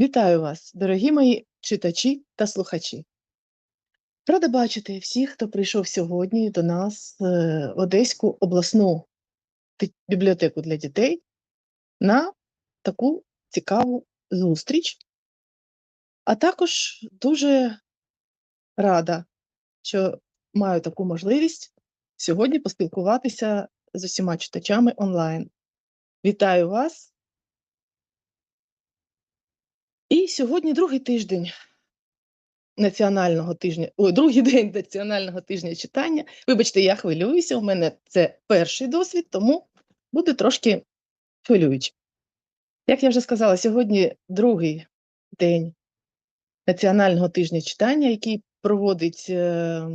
Вітаю вас, дорогі мої читачі та слухачі. Рада бачити всіх, хто прийшов сьогодні до нас е, в Одеську обласну бібліотеку для дітей на таку цікаву зустріч. А також дуже рада, що маю таку можливість сьогодні поспілкуватися з усіма читачами онлайн. Вітаю вас! І сьогодні другий тиждень національного тижня, ой, другий день національного тижня читання. Вибачте, я хвилююся. У мене це перший досвід, тому буде трошки хвилююче. Як я вже сказала, сьогодні другий день національного тижня читання, який проводить е,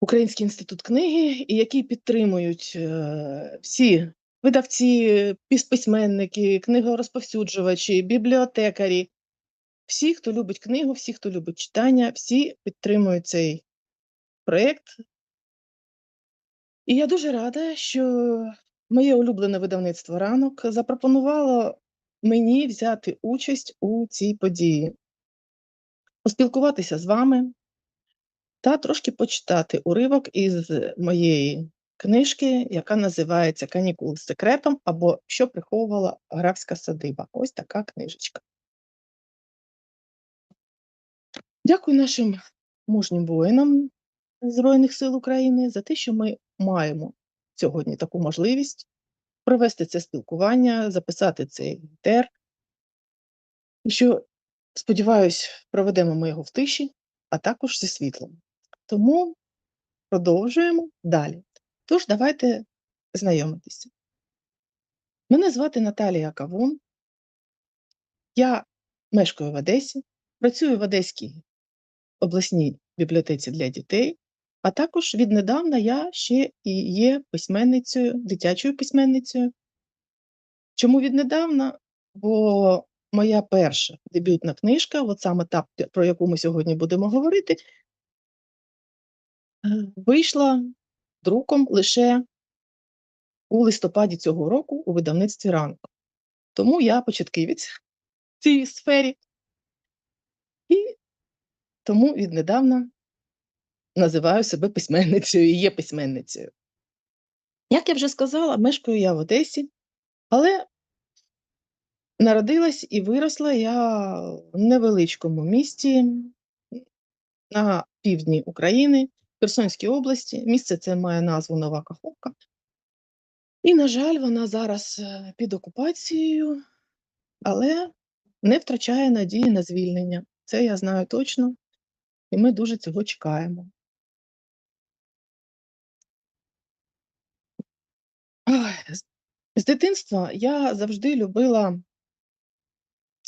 Український інститут книги, і який підтримують е, всі видавці, письменники, книгорозповсюджувачі, бібліотекарі, всі, хто любить книгу, всі, хто любить читання, всі підтримують цей проєкт. І я дуже рада, що моє улюблене видавництво ранок запропонувало мені взяти участь у цій події, поспілкуватися з вами та трошки почитати уривок із моєї книжки, яка називається Канікули з секретом або Що приховувала графська садиба. Ось така книжечка. Дякую нашим мужнім воїнам Збройних сил України за те, що ми маємо сьогодні таку можливість провести це спілкування, записати цей тер. І що, сподіваюсь, проведемо ми його в тиші, а також зі світлом. Тому продовжуємо далі. Тож, давайте знайомитися. Мене звати Наталія Кавун. Я мешкаю в Одесі, працюю в Одеській обласній бібліотеці для дітей, а також віднедавна я ще і є письменницею, дитячою письменницею. Чому віднедавна? Бо моя перша дебютна книжка, от саме та, про яку ми сьогодні будемо говорити, е, вийшла друком лише у листопаді цього року у видавництві ранку. Тому я початківець в цій сфері. І тому віднедавна називаю себе письменницею і є письменницею. Як я вже сказала, мешкаю я в Одесі, але народилась і виросла я в невеличкому місті на півдні України, Херсонській області. Місце це має назву Нова Каховка. І, на жаль, вона зараз е, під окупацією, але не втрачає надії на звільнення. Це я знаю точно, і ми дуже цього чекаємо. З- дитинства я завжди любила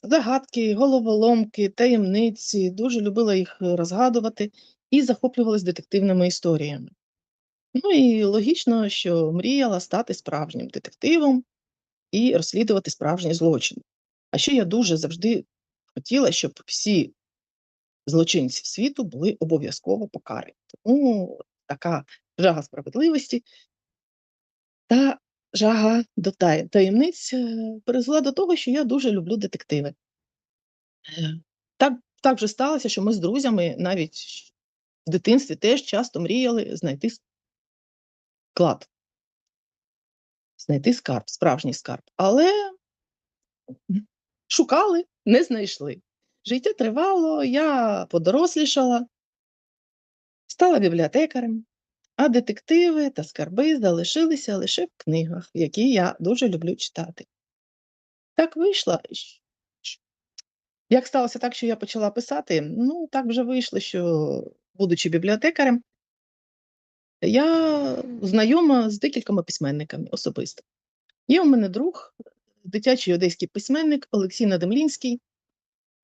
загадки, головоломки, таємниці, дуже любила їх е, розгадувати і захоплювалась детективними історіями. Ну і логічно, що мріяла стати справжнім детективом і розслідувати справжні злочини. А ще я дуже завжди хотіла, щоб всі злочинці світу були обов'язково покарані. Тому така жага справедливості та жага до таємниць е, призвела до того, що я дуже люблю детективи. Е, Так, так вже сталося, що ми з друзями навіть в дитинстві теж часто мріяли знайти клад, знайти скарб, справжній скарб. Але шукали, не знайшли. Життя тривало, я подорослішала, стала бібліотекарем, а детективи та скарби залишилися лише в книгах, які я дуже люблю читати. Так вийшло. Як сталося так, що я почала писати? Ну, так вже вийшло, що, будучи бібліотекарем, я знайома з декількома письменниками особисто. Є у мене друг, дитячий одеський письменник Олексій Надемлінський,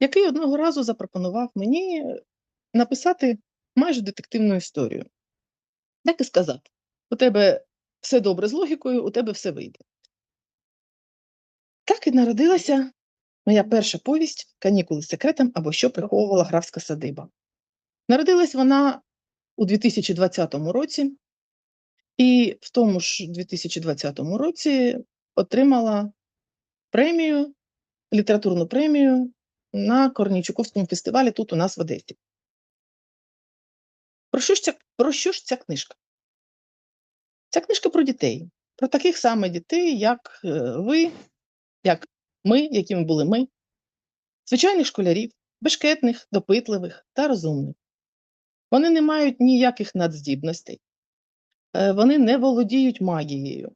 який одного разу запропонував мені написати майже детективну історію. Так і сказав: у тебе все добре з логікою, у тебе все вийде. Так і народилася моя перша повість Канікули з секретом або що приховувала графська садиба. Народилась вона у 2020 році, і в тому ж 2020 році отримала премію літературну премію на Корнійчуковському фестивалі тут у нас в Одесі. Про що ж ця, про що ж ця книжка? Ця книжка про дітей, про таких самих дітей, як е, ви, як ми, якими були ми, звичайних школярів, бешкетних, допитливих та розумних. Вони не мають ніяких надздібностей, е, вони не володіють магією.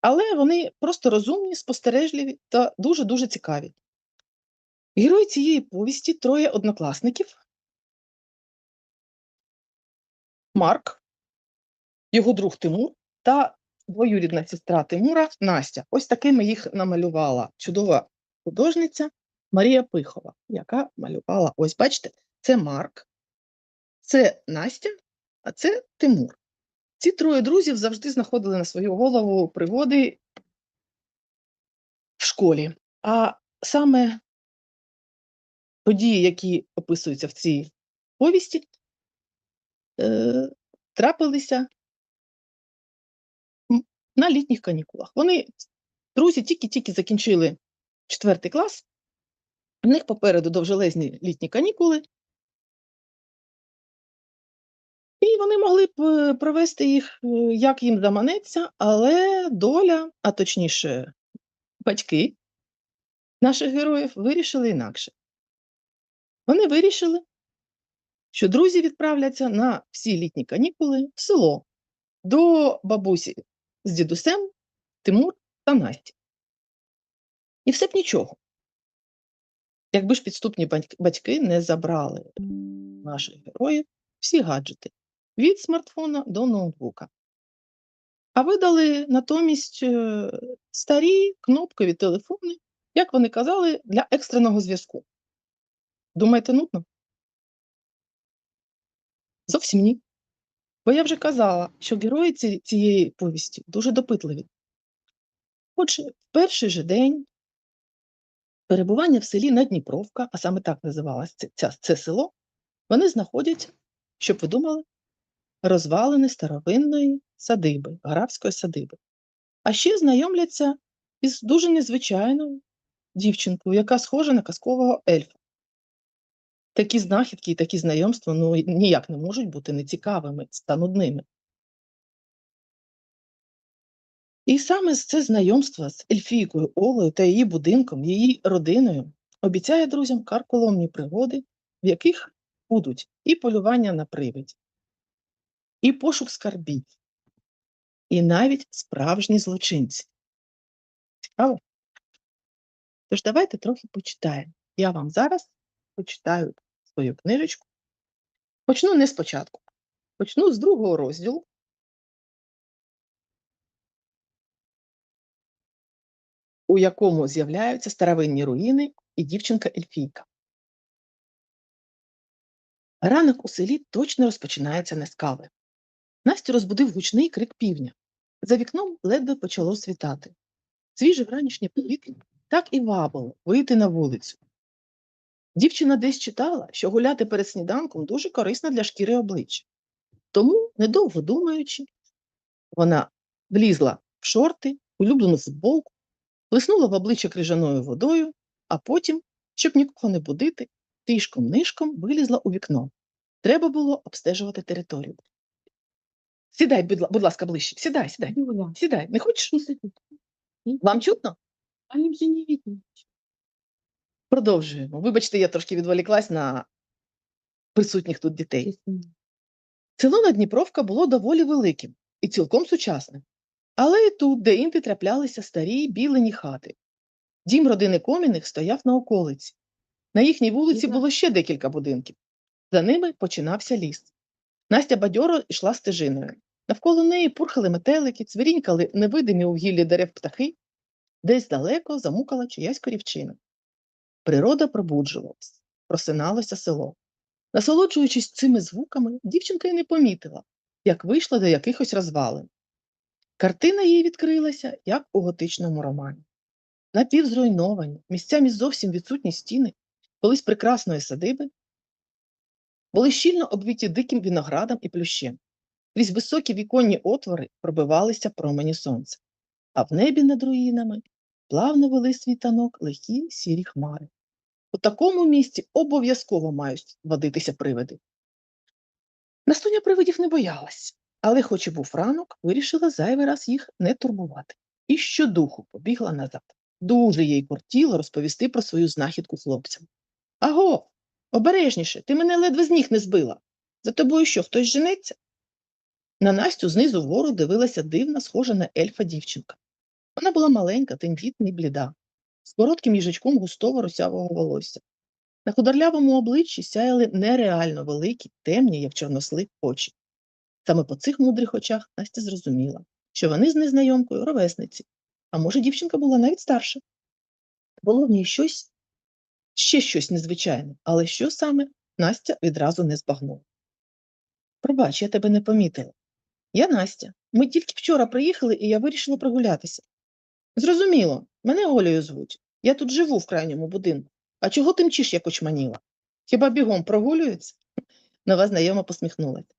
Але вони просто розумні, спостережливі та дуже-дуже цікаві. Герої цієї повісті троє однокласників. Марк, його друг Тимур та двоюрідна сестра Тимура Настя. Ось такими їх намалювала чудова художниця Марія Пихова, яка малювала, ось бачите, це Марк, це Настя, а це Тимур. Ці троє друзів завжди знаходили на свою голову пригоди в школі. А саме події, які описуються в цій повісті, е, трапилися на літніх канікулах. Вони, друзі, тільки-тільки закінчили четвертий клас, в них попереду довжелезні літні канікули, і вони могли б е, провести їх, е, як їм заманеться, але доля, а точніше, батьки наших героїв вирішили інакше. Вони вирішили, що друзі відправляться на всі літні канікули в село до бабусі з дідусем, Тимур та Насті. І все б нічого. Якби ж підступні батьки не забрали наших героїв всі гаджети від смартфона до ноутбука. А видали натомість е, старі кнопкові телефони, як вони казали, для екстреного зв'язку. Думаєте, нудно? Зовсім ні. Бо я вже казала, що герої ці- цієї повісті дуже допитливі. Отже, в перший же день перебування в селі Надніпровка, а саме так називалось це, це село, вони знаходять, щоб ви думали, розвалини старовинної садиби, графської садиби. А ще знайомляться із дуже незвичайною дівчинкою, яка схожа на казкового ельфа. Такі знахідки і такі знайомства ну, ніяк не можуть бути нецікавими та нудними. І саме це знайомство з Ельфійкою Олею та її будинком, її родиною обіцяє друзям карколомні пригоди, в яких будуть і полювання на привидів, і пошук скарбів, і навіть справжні злочинці. Цікаво? Тож давайте трохи почитаємо. Я вам зараз почитаю свою книжечку. Почну не спочатку. Почну з другого розділу. у якому з'являються старовинні руїни і дівчинка-ельфійка. Ранок у селі точно розпочинається не з кави. Настю розбудив гучний крик півня. За вікном ледве почало світати. Свіже вранішнє повітря так і вабило вийти на вулицю. Дівчина десь читала, що гуляти перед сніданком дуже корисно для шкіри обличчя. Тому, недовго думаючи, вона влізла в шорти, улюблену футболку, плеснула в обличчя крижаною водою, а потім, щоб нікого не будити, тишком-нишком вилізла у вікно. Треба було обстежувати територію. Сідай, будь, ласка, ближче. Сідай, сідай. Сідай. Не хочеш? Вам чутно? Они все не видно. Продовжуємо. Вибачте, я трошки відволіклась на присутніх тут дітей. Село Надніпровка було доволі великим і цілком сучасним. Але і тут, де інде траплялися старі білені хати. Дім родини Коміних стояв на околиці. На їхній вулиці було ще декілька будинків. За ними починався ліс. Настя бадьоро йшла стежиною. Навколо неї пурхали метелики, цвірінькали невидимі у гіллі дерев птахи, десь далеко замукала чиясь корівчина. Природа пробуджувалась, просиналося село. Насолоджуючись цими звуками, дівчинка й не помітила, як вийшла до якихось розвалин. Картина їй відкрилася, як у готичному романі. Напівзруйновані, місцями зовсім відсутні стіни, колись прекрасної садиби, були щільно обвіті диким виноградом і плющем. Крізь високі віконні отвори пробивалися промені сонця, а в небі над руїнами плавно вели світанок легкі сірі хмари. У такому місці обов'язково мають водитися привиди. Настуня привидів не боялась, але, хоч і був ранок, вирішила зайвий раз їх не турбувати. І щодуху побігла назад. Дуже їй кортіло розповісти про свою знахідку хлопцям. Аго, обережніше, ти мене ледве з ніг не збила. За тобою що, хтось женеться? На Настю знизу вгору дивилася дивна, схожа на ельфа дівчинка. Вона була маленька, тендітна і бліда, з коротким їжачком густого русявого волосся. На худорлявому обличчі сяяли нереально великі, темні, як чорнослив, очі. Саме по цих мудрих очах Настя зрозуміла, що вони з незнайомкою ровесниці, а може, дівчинка була навіть старша. Було в ній щось, ще щось незвичайне, але що саме Настя відразу не збагнула. Пробач, я тебе не помітила. Я Настя. Ми тільки вчора приїхали, і я вирішила прогулятися. Зрозуміло, мене Олею звуть. Я тут живу в крайньому будинку. А чого ти мчиш, як очманіла? Хіба бігом прогулюються? Нова знайома посміхнулася.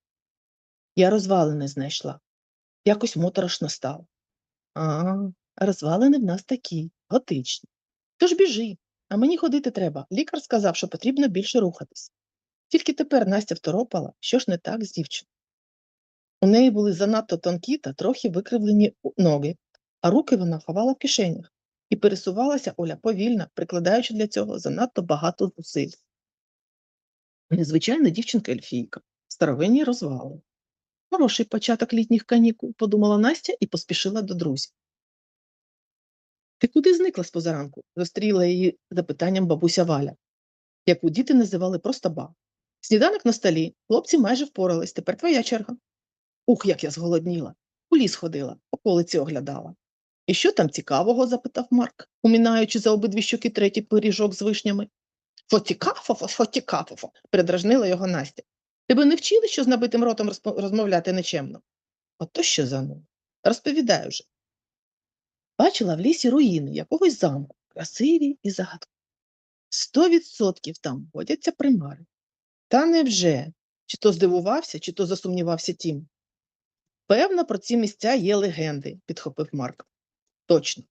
Я розвалини знайшла. Якось моторошно стало. А, розвалини в нас такі, готичні. Тож біжи, а мені ходити треба. Лікар сказав, що потрібно більше рухатись. Тільки тепер Настя второпала, що ж не так з дівчиною. У неї були занадто тонкі та трохи викривлені ноги, а руки вона ховала в кишенях, і пересувалася Оля повільно, прикладаючи для цього занадто багато зусиль. Незвичайна дівчинка Ельфійка, старовинні розвали. Хороший початок літніх канікул, подумала Настя і поспішила до друзів. Ти куди зникла з позаранку? зустріла її запитанням бабуся Валя, яку діти називали просто ба. Сніданок на столі, хлопці майже впорались, тепер твоя черга. Ух, як я зголодніла. У ліс ходила, околиці оглядала. І що там цікавого? запитав Марк, умінаючи за обидві щоки третій пиріжок з вишнями. Фо цікаво, фо цікаво, передражнила його Настя. Тебе не вчили, що з набитим ротом розмовляти нечемно? Ото що за ну? Розповідаю вже. Бачила в лісі руїни якогось замку, красиві і загадкові. Сто відсотків там водяться примари. Та невже? Чи то здивувався, чи то засумнівався тім. Певно, про ці місця є легенди, підхопив Марк. Точно.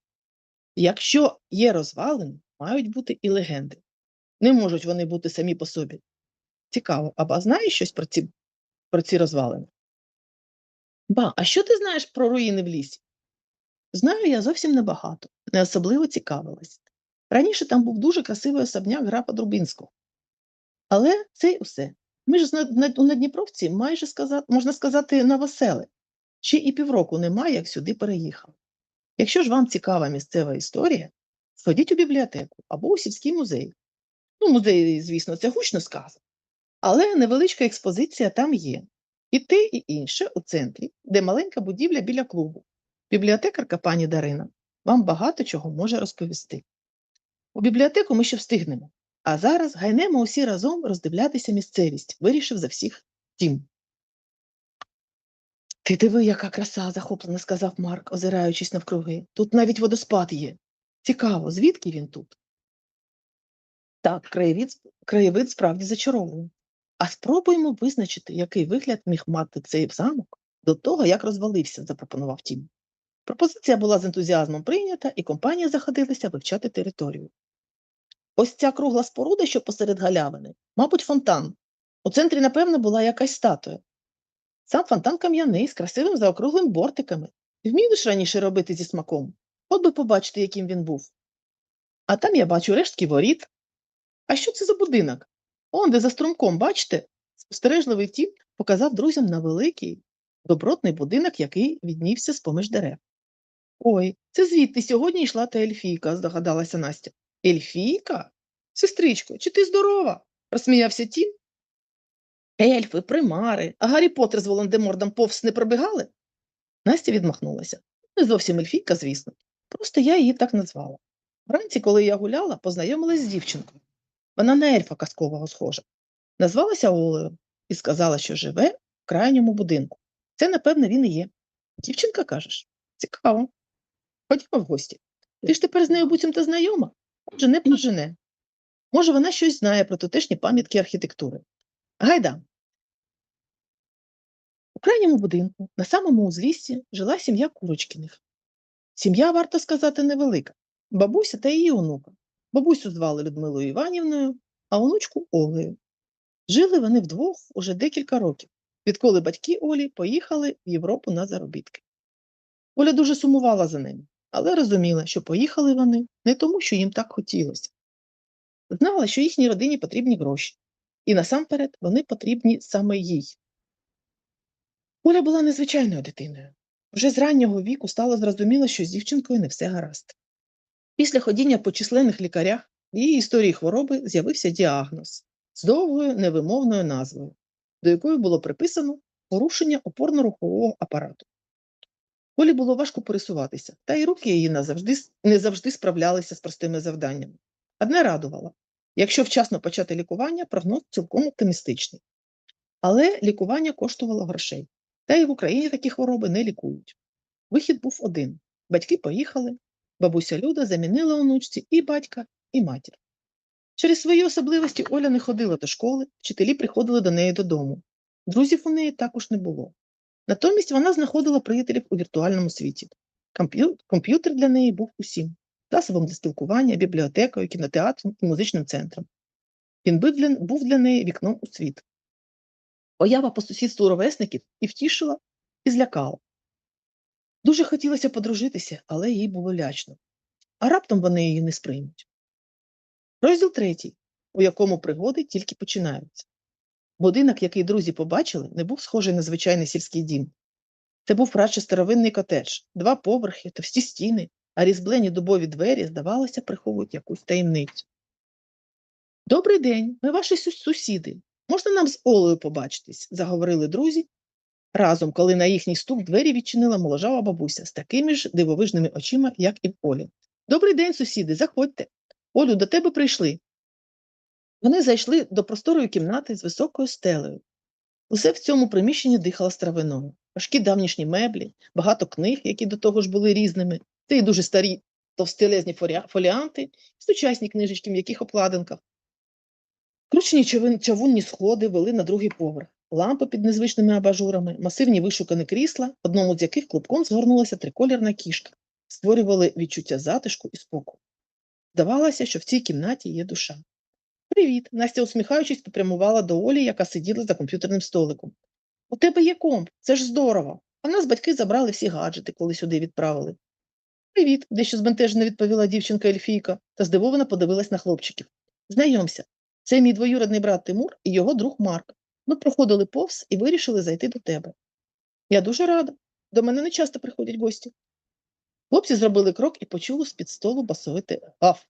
Якщо є розвалини, мають бути і легенди. Не можуть вони бути самі по собі. Цікаво, а ба знаєш щось про ці, про ці розвалини? Ба, а що ти знаєш про руїни в лісі? Знаю я зовсім небагато, не особливо цікавилась. Раніше там був дуже красивий особняк графа Друбинського. Але це й усе. Ми ж зна- на, на майже сказати, можна сказати, новосели. Ще і півроку немає, як сюди переїхав. Якщо ж вам цікава місцева історія, сходіть у бібліотеку або у сільський музей. Ну, музей, звісно, це гучно сказано. Але невеличка експозиція там є. І те, і інше у центрі, де маленька будівля біля клубу. Бібліотекарка пані Дарина вам багато чого може розповісти. У бібліотеку ми ще встигнемо. А зараз гайнемо усі разом роздивлятися місцевість, вирішив за всіх тім. Ти диви, яка краса, захоплено сказав Марк, озираючись навкруги. Тут навіть водоспад є. Цікаво, звідки він тут? Так, краєвид, краєвид справді зачаровує. А спробуємо визначити, який вигляд міг мати цей замок до того, як розвалився, запропонував Тім. Пропозиція була з ентузіазмом прийнята, і компанія заходилася вивчати територію. Ось ця кругла споруда, що посеред галявини, мабуть, фонтан. У центрі, напевно, була якась статуя. Сам фонтан кам'яний з красивим заокруглим бортиками. Вмієш раніше робити зі смаком? От би побачити, яким він був. А там я бачу рештки воріт. А що це за будинок? Он, де за струмком, бачите? Спостережливий тім показав друзям на великий, добротний будинок, який віднівся з-поміж дерев. Ой, це звідти сьогодні йшла та ельфійка, здогадалася Настя. Ельфійка? Сестричко, чи ти здорова? розсміявся тім. Ельфи, примари, а Гаррі Поттер з Волан-де-Мордом повз не пробігали? Настя відмахнулася. Не зовсім ельфійка, звісно. Просто я її так назвала. Вранці, коли я гуляла, познайомилась з дівчинкою. Вона на ельфа казкового схожа. Назвалася Олею і сказала, що живе в крайньому будинку. Це, напевно, він і є. Дівчинка, кажеш? Цікаво. Ходімо в гості. Ти ж тепер з нею буцімто знайома? Отже, не прожене. Може, вона щось знає про тутешні пам'ятки архітектури. Гайда. У крайньому будинку, на самому узліссі, жила сім'я Курочкіних. Сім'я, варто сказати, невелика. бабуся та її онука. Бабусю звали Людмилою Іванівною, а онучку Олею. Жили вони вдвох уже декілька років, відколи батьки Олі поїхали в Європу на заробітки. Оля дуже сумувала за ними, але розуміла, що поїхали вони не тому, що їм так хотілося. Знала, що їхній родині потрібні гроші, і насамперед вони потрібні саме їй. Оля була незвичайною дитиною. Вже з раннього віку стало зрозуміло, що з дівчинкою не все гаразд. Після ходіння по численних лікарях в її історії хвороби з'явився діагноз з довгою невимовною назвою, до якої було приписано порушення опорно-рухового апарату. Олі було важко пересуватися, та й руки її назавжди, не завжди справлялися з простими завданнями. Одне радувало якщо вчасно почати лікування, прогноз цілком оптимістичний. Але лікування коштувало грошей, та й в Україні такі хвороби не лікують. Вихід був один: батьки поїхали, бабуся Люда замінила онучці і батька, і матір. Через свої особливості Оля не ходила до школи, вчителі приходили до неї додому. Друзів у неї також не було. Натомість вона знаходила приятелів у віртуальному світі. Комп'ютер для неї був усім засобом для спілкування, бібліотекою, кінотеатром і музичним центром. Він був для неї вікном у світ. Поява по сусідству ровесників і втішила, і злякала. Дуже хотілося подружитися, але їй було лячно. А раптом вони її не сприймуть. Розділ третій, у якому пригоди тільки починаються. Будинок, який друзі побачили, не був схожий на звичайний сільський дім. Це був радше старовинний котедж, два поверхи, товсті стіни, а різьблені дубові двері, здавалося, приховують якусь таємницю. Добрий день, ми ваші сусіди. Можна нам з Олею побачитись? заговорили друзі. Разом, коли на їхній стук двері відчинила моложава бабуся з такими ж дивовижними очима, як і Олі. Добрий день, сусіди, заходьте. Олю, до тебе прийшли. Вони зайшли до просторої кімнати з високою стелею. Усе в цьому приміщенні дихало стравиною. Важкі давнішні меблі, багато книг, які до того ж були різними, та й дуже старі товстелезні фоліанти, сучасні книжечки в м'яких обкладинках. Кручені чавунні сходи вели на другий поверх, лампи під незвичними абажурами, масивні вишукані крісла, одному з яких клубком згорнулася триколірна кішка, створювали відчуття затишку і спокою. Здавалося, що в цій кімнаті є душа. Привіт. Настя, усміхаючись, попрямувала до Олі, яка сиділа за комп'ютерним столиком. У тебе є комп, це ж здорово. А нас батьки забрали всі гаджети, коли сюди відправили. Привіт, дещо збентежено відповіла дівчинка Ельфійка та здивовано подивилась на хлопчиків. Знайомся, це мій двоюродний брат Тимур і його друг Марк. Ми проходили повз і вирішили зайти до тебе. Я дуже рада. До мене не часто приходять гості. Хлопці зробили крок і почули з-під столу басовити гав.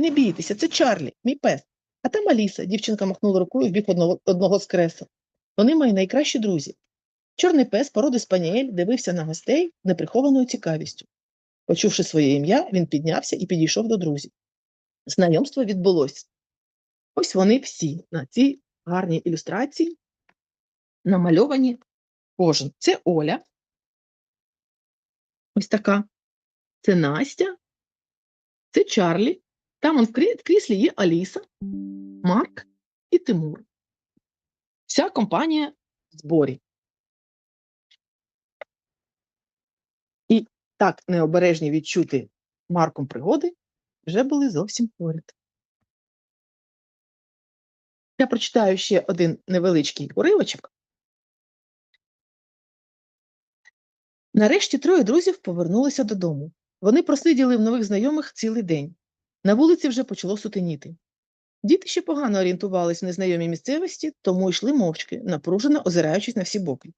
Не бійтеся, це Чарлі, мій пес. А там Аліса, дівчинка махнула рукою в бік одного, одного з кресел. Вони мої найкращі друзі. Чорний пес породи спаніель дивився на гостей з неприхованою цікавістю. Почувши своє ім'я, він піднявся і підійшов до друзів. Знайомство відбулося. Ось вони всі на цій гарній ілюстрації намальовані кожен. Це Оля. Ось така. Це Настя. Це Чарлі. Там он в крі- в кріслі є Аліса, Марк і Тимур. Вся компанія в зборі. І так необережні відчути Марком пригоди вже були зовсім поряд. Я прочитаю ще один невеличкий уривочок. Нарешті троє друзів повернулися додому. Вони просиділи в нових знайомих цілий день. На вулиці вже почало сутеніти. Діти ще погано орієнтувались в незнайомій місцевості, тому йшли мовчки, напружено озираючись на всі боки.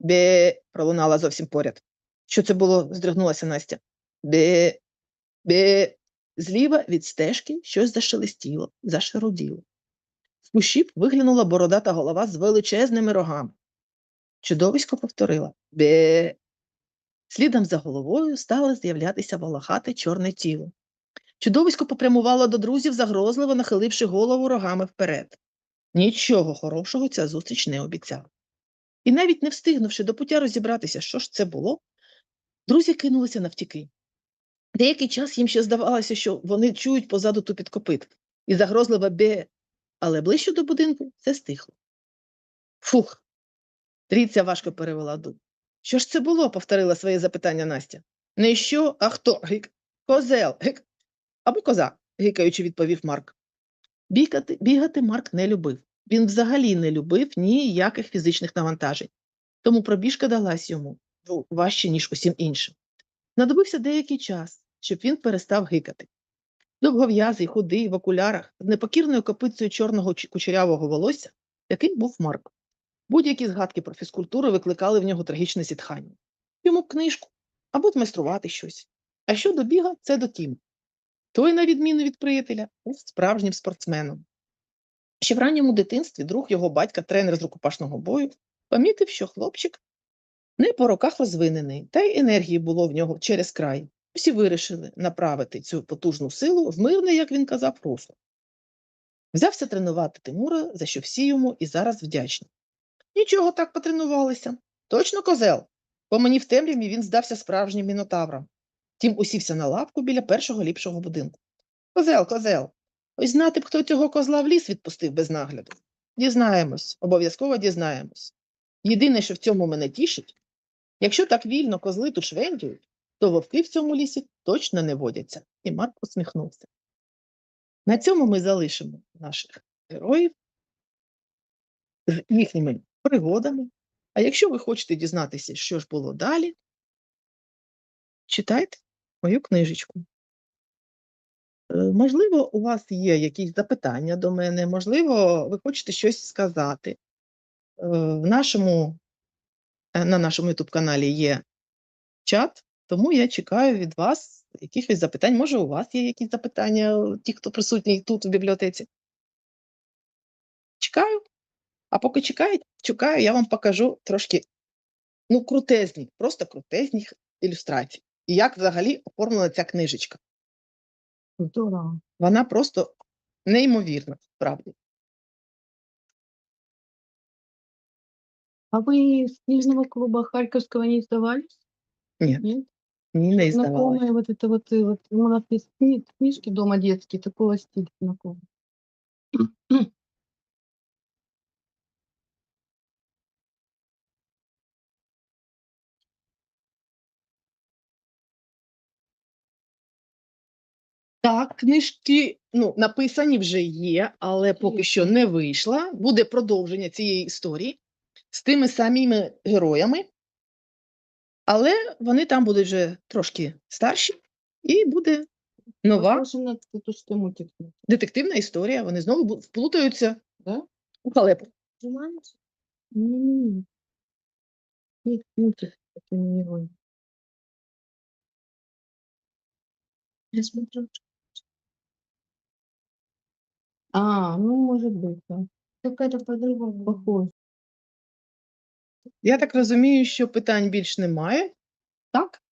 Бе. пролунала зовсім поряд. Що це було? здригнулася Настя. Бе. Бе. Зліва від стежки щось зашелестіло, зашаруділо. З кущів виглянула бородата голова з величезними рогами. Чудовисько повторила Бе. Слідом за головою стало з'являтися волохате чорне тіло. Чудовисько попрямувало до друзів, загрозливо нахиливши голову рогами вперед. Нічого хорошого ця зустріч не обіцяла. І навіть не встигнувши до пуття розібратися, що ж це було, друзі кинулися навтіки. Деякий час їм ще здавалося, що вони чують позаду тупіт копит і загрозливе бе, але ближче до будинку все стихло. Фух. Трійця важко перевела дух. Що ж це було? повторила своє запитання Настя. Не що, а хто? Козел. Гик. Або коза, гикаючи, відповів Марк. Бігати, бігати Марк не любив. Він взагалі не любив ніяких фізичних навантажень. Тому пробіжка далась йому ну, важче, ніж усім іншим. Знадобився деякий час, щоб він перестав гикати. Довгов'язий, худий, в окулярах, з непокірною копицею чорного кучерявого волосся, яким був Марк. Будь-які згадки про фізкультуру викликали в нього трагічне зітхання. Йому б книжку або змайструвати щось. А що до біга, це до Тіма. Той, на відміну від приятеля, був справжнім спортсменом. Ще в ранньому дитинстві друг його батька, тренер з рукопашного бою, помітив, що хлопчик не по роках розвинений, та й енергії було в нього через край. Всі вирішили направити цю потужну силу в мирне, як він казав, русло. Взявся тренувати Тимура, за що всі йому і зараз вдячні. Нічого так потренувалися. Точно козел. Бо мені в темряві він здався справжнім мінотавром. Тім усівся на лавку біля першого ліпшого будинку. Козел, козел. Ось знати б, хто цього козла в ліс відпустив без нагляду. Дізнаємось, обов'язково дізнаємось. Єдине, що в цьому мене тішить, якщо так вільно козли тут швендюють, то вовки в цьому лісі точно не водяться. І Марк усміхнувся. На цьому ми залишимо наших героїв з їхніми пригодами. А якщо ви хочете дізнатися, що ж було далі, читайте мою книжечку. Е, Можливо, у вас є якісь запитання до мене, можливо, ви хочете щось сказати. Е, В нашому, е, на нашому youtube каналі є чат, тому я чекаю від вас якихось запитань. Може, у вас є якісь запитання, ті, хто присутній тут у бібліотеці. Чекаю. А поки чекають, чекаю, я вам покажу трошки ну, крутезні, просто крутезні ілюстрацій І як взагалі оформлена ця книжечка. Здорово. Вона просто неймовірна, справді. А вы из книжного клуба Харьковского не издавались? Ні, Нет? ні, не здавалося. Знакомые вот это вот, и вот у нас есть кни- книжки дома детские, такого стиля знакомые. Так, книжки ну, написані вже є, але поки що не вийшла. Буде продовження цієї історії з тими самими героями, але вони там будуть вже трошки старші, і буде нова детективна історія. Вони знову вплутаються Да? у халепу. Героями. Я смотрю. А, ну, может быть, да. Только это по-другому. Похоже. Я так розумію, що питань більш немає. Так?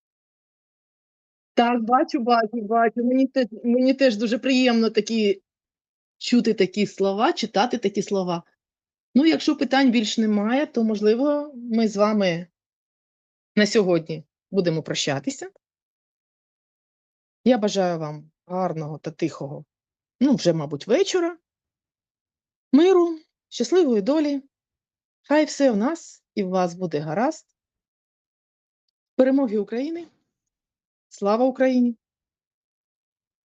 Так, бачу, бачу, бачу. Мені, те, мені теж дуже приємно такі, чути такі слова, читати такі слова. Ну, якщо питань більш немає, то, можливо, ми з вами на сьогодні будемо прощатися. Я бажаю вам гарного та тихого, ну, вже, мабуть, вечора, миру, щасливої долі. Хай все у нас і в вас буде гаразд. Перемоги України! Слава Україні!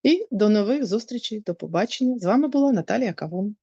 І до нових зустрічей, до побачення. З вами була Наталія Кавун.